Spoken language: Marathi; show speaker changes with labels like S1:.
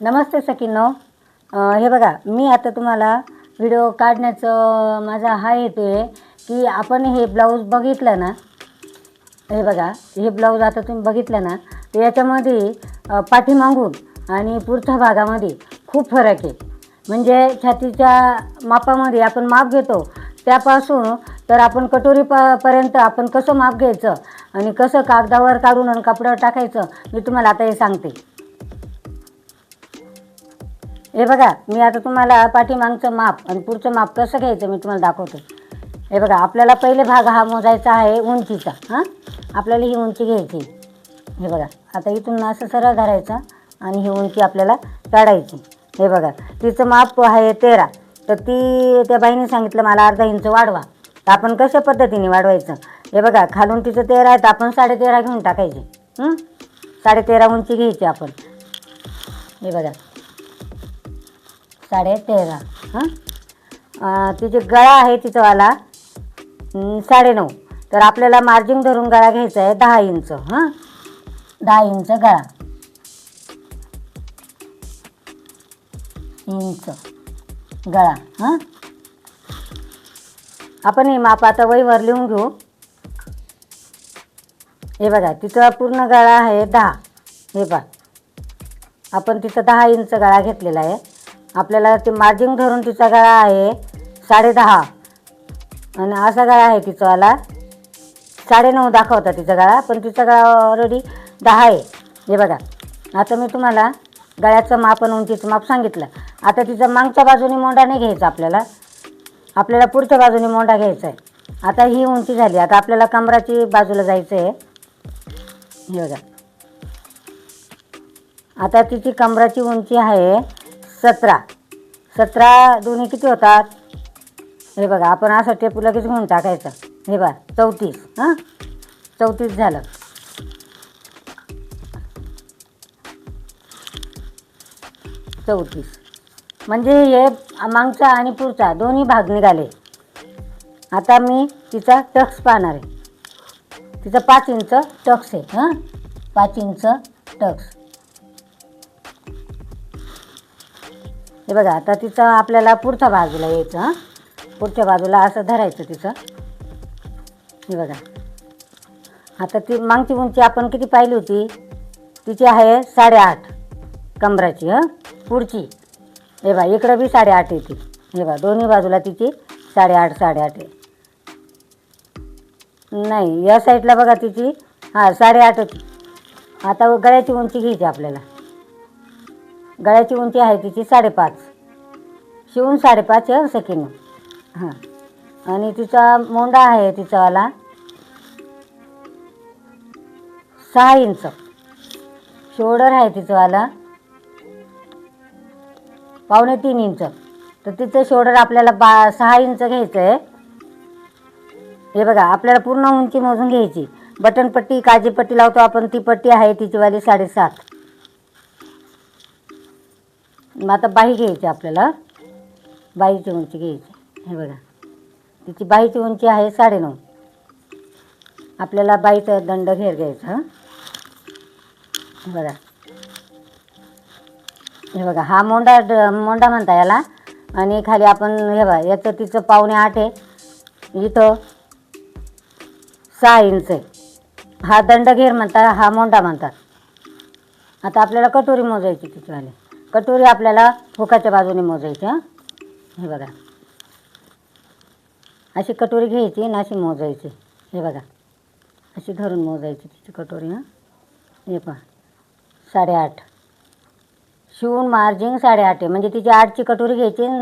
S1: नमस्ते सकीनो हे बघा मी आता तुम्हाला व्हिडिओ काढण्याचं माझा हा हेतू आहे की आपण हे ब्लाऊज बघितलं ना हे बघा हे ब्लाऊज आता तुम्ही बघितलं ना तर याच्यामध्ये पाठीमागून आणि पुढच्या भागामध्ये खूप फरक आहे. म्हणजे छातीच्या मापामध्ये आपण माप घेतो त्यापासून तर आपण कटोरी प पर्यंत आपण कसं माप घ्यायचं आणि कसं कागदावर काढून आणि कपड्यावर टाकायचं मी तुम्हाला आता हे सांगते. हे बघा मी आता तुम्हाला पाठीमागचं माप आणि पुढचं माप कसं घ्यायचं मी तुम्हाला दाखवतो. हे बघा आपल्याला पहिले भाग हा मोजायचा आहे उंचीचा हां? आपल्याला ही उंची घ्यायची. हे बघा आता इथून असं सरळ धरायचं आणि ही उंची आपल्याला काढायची. हे बघा तिचं माप आहे तेरा. तर ती त्या बाईने सांगितलं मला अर्धा इंच वाढवा. तर आपण कशा पद्धतीने वाढवायचं? हे बघा खालून तिचं तेरा आहे तर आपण साडेतेरा घेऊन टाकायची. साडेतेरा उंची घ्यायची आपण. हे बघा साडे तेरा हां तिचे गळा आहे तिचंवाला साडेनऊ. तर आपल्याला मार्जिन धरून गळा घ्यायचा आहे दहा इंच हां? दहा इंच गळा. इंच गळा हां? आपण हे माप आता वहीवर लिहून घेऊ. हे बघा तिचा पूर्ण गळा आहे दहा. हे पहा. आपण तिचा दहा इंच गळा घेतलेला आहे. आपल्याला ते मार्जिन धरून तिचा गळा आहे साडेदहा आणि असा गळा आहे तिचावाला साडेनऊ दाखवता तिचा गळा पण तिचा गळा ऑलरेडी दहा आहे. हे बघा. आता मी तुम्हाला गळ्याचं माप आणि उंचीचं माप सांगितलं. आता तिचा मागच्या बाजूने मोंडा नाही घ्यायचा आपल्याला. आपल्याला पुढच्या बाजूने मोंडा घ्यायचा आहे. आता ही उंची झाली. आता आपल्याला कमराची बाजूला जायचं आहे. हे बघा. आता तिची कमराची उंची आहे सतरा. सतरा दोन्ही किती होतात? हे बघा आपण असं टेप लगेच घेऊन टाकायचं. हे बघा चौतीस हां? चौतीस झालं. चौतीस. म्हणजे हे मागचा आणि पुढचा दोन्ही भाग निघाले. आता मी तिचा टक्स पाहणार आहे. तिचं पाच इंच टक्स आहे हां? पाच इंच टक्स. हे बघा आता तिचं आपल्याला पुढच्या बाजूला यायचं हां. पुढच्या बाजूला असं धरायचं तिचं हे बघा. आता ती मागची उंची आपण किती पाहिली होती? तिची आहे साडेआठ कमराची हं. पुढची. हे बा इकडं बी साडेआठ येते हे बा दोन्ही बाजूला तिची साडेआठ साडेआठ आहे. नाही या साईडला बघा तिची. हां साडेआठ होती आता गळ्याची उंची घ्यायची आपल्याला. गळ्याची उंची आहे तिची साडेपाच. शिवून साडेपाच आहे सकीनं हां. आणि तिचा मोंडा आहे तिचावाला सहा इंच. शोल्डर आहे तिचंवाला पावणे तीन इंच. तर तिचं शोल्डर आपल्याला बा सहा इंच घ्यायचं आहे हे बघा आपल्याला पूर्ण उंची मोजून घ्यायची. बटनपट्टी काजीपट्टी लावतो आपण ती पट्टी आहे तिचीवाली साडेसात. मग आता बाही घ्यायची आपल्याला. बाईची उंची घ्यायची. हे बघा. तिची बाईची उंची आहे साडेनऊ. आपल्याला बाईचा दंड घेर घ्यायचा बघा. हे बघा हा मोंडा मोंडा म्हणता याला. आणि खाली आपण हे बघा याचं तिचं पावणे आठ आहे. इथं सहा इंच आहे. हा दंडघेर म्हणतात हा मोंडा म्हणतात. आता आपल्याला कटोरी मोजायची तिचीवाली. कटोरी आपल्याला फुकाच्या बाजूने मोजायची हां? हे बघा. अशी कटोरी घ्यायची आणि अशी मोजायची. हे बघा. अशी धरून मोजायची तिची कटोरी हां? हे पहा. साडेआठ. शिवून मार्जिंग साडेआठ आहे. म्हणजे तिची आठची कटोरी घ्यायची